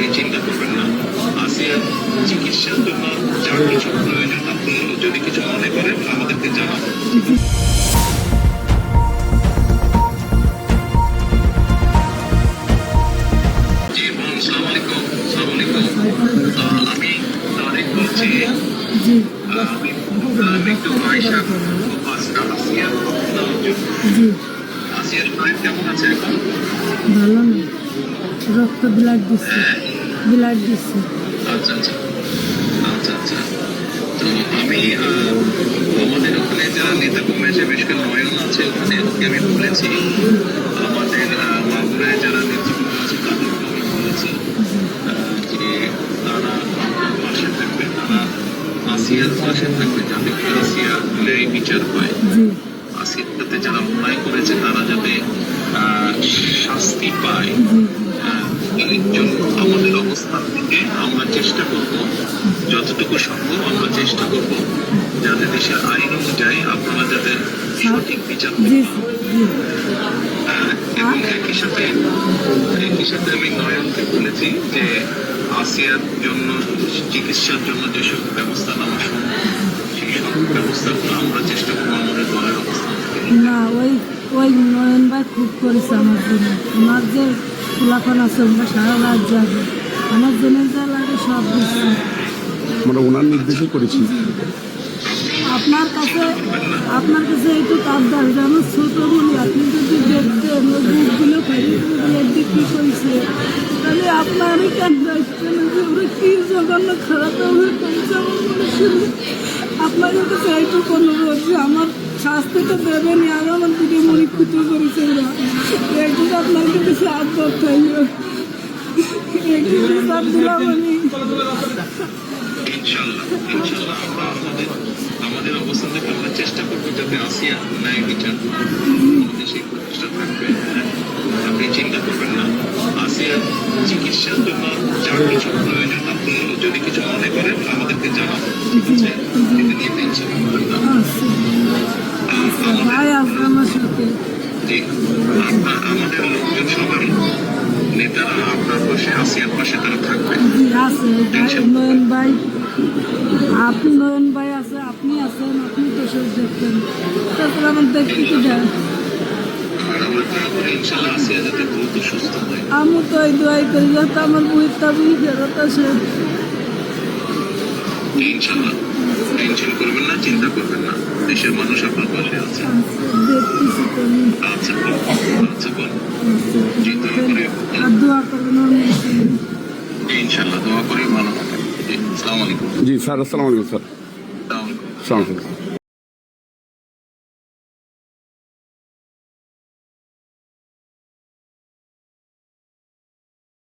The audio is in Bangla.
আপনি চিন্তা করবেন না। আসিয়ার চিকিৎসার জন্য যা কিছু প্রয়োজন আপনি যদি কিছু মনে করেন আমাদেরকে জানাবেন জি বোন সালাম আলাইকুম সালাম আলাইকুম। আহ, আমি তারেক বলছি। আমি আমি একটু আয়সা আসিয়ার আসিয়ার শরীর কেমন আছে এখন? ভালো না। রক্ত ব্লাড দিচ্ছে। ব্লাড দিচ্ছে আচ্ছা আচ্ছা আচ্ছা আচ্ছা তো আমি আমাদের ওখানে যারা নেতা কর্মী আছে বিশেষ করে নয়ন আছে ওখানে ওকে আমি বলেছি আমাদের মাগুরায় যারা আছে তাদেরকে আমি বলেছি যে তারা পাশে থাকবে তারা আসিয়ার পাশে থাকবে যাতে করে আসিয়া ন্যায় বিচার হয়। আসিয়ার যারা অন্যায় করেছে চেষ্টা করব যতটুকু সম্ভব আমরা চেষ্টা করব যাতে দেশের আইন অনুযায়ী আপনারা যাতে সঠিক বিচার হ্যাঁ, এবং একই সাথে একই সাথে আমি নয়নকে বলেছি যে আসিয়ার জন্য চিকিৎসার জন্য যেসব ব্যবস্থা নেওয়া সম্ভব সেই সব ব্যবস্থাগুলো আমরা চেষ্টা করব আমাদের দলের অবস্থান না ওই ওই নয়ন ভাই খুব করেছে আমার জন্য। আমার যে ফুলাখন আছে আমরা সারা রাত যাবে আমার জন্য আমরা ওনার নির্দেশে করেছি। আপনার কাছে আপনার কাছে একটু আবদার যে আমার ছোট বলি, আপনি যদি দেখতেন ওই বুকগুলো ফেরিগুলো বিক্রি করেছে? তাহলে আপনারই দায়িত্ব না যে ওরা কি জঘন্য খারাপ হয়ে মনে আপনার কাছে এইটুকু অনুরোধ যে আমার শাস্তি তো দেবেনি আর আমার দিকে মনে ক্ষতি করেছে ওরা। একটু আপনার কাছে আবদার আমাদের অবস্থান থেকে আমরা চেষ্টা করব যাতে আসিয়া ন্যায় বিচার থাকবে? আপনি চিন্তা করবেন না আসিয়ার চিকিৎসার জন্য যা কিছু প্রয়োজন আপনি যদি কিছু মনে করেন আমাদেরকে জানাবেন ঠিক আছে? এটা নিয়ে টেনশন করবেন না। আচ্ছা আমাদের লোকজন সবাই নেতারা আপনার পাশে আসিয়ার পাশে তারা থাকবে। আছে। নয়ন ভাই আপনি নয়ন ভাই আছে আপনি আছেন আপনি তো সব দেখতেন তারপরে আমার দেখতে কি হয়। আমি তো এই দোয়াই করি যাতে আমার বইটা বই ফেরত আসে। ইনশাল্লাহ। টেনশন করবেন না চিন্তা করবেন না। দেশের মানুষ আপনার পাশে আছে। দেখতেছি তো আচ্ছা আচ্ছা বল জি দোয়া করে আর দোয়া করবেন ওর মধ্যে। ইনশাল্লাহ দোয়া করে ভালো থাকেন জি আসসালামু আলাইকুম। জি স্যার আসসালামু আলাইকুম স্যার। আসসালামু আলাইকুম।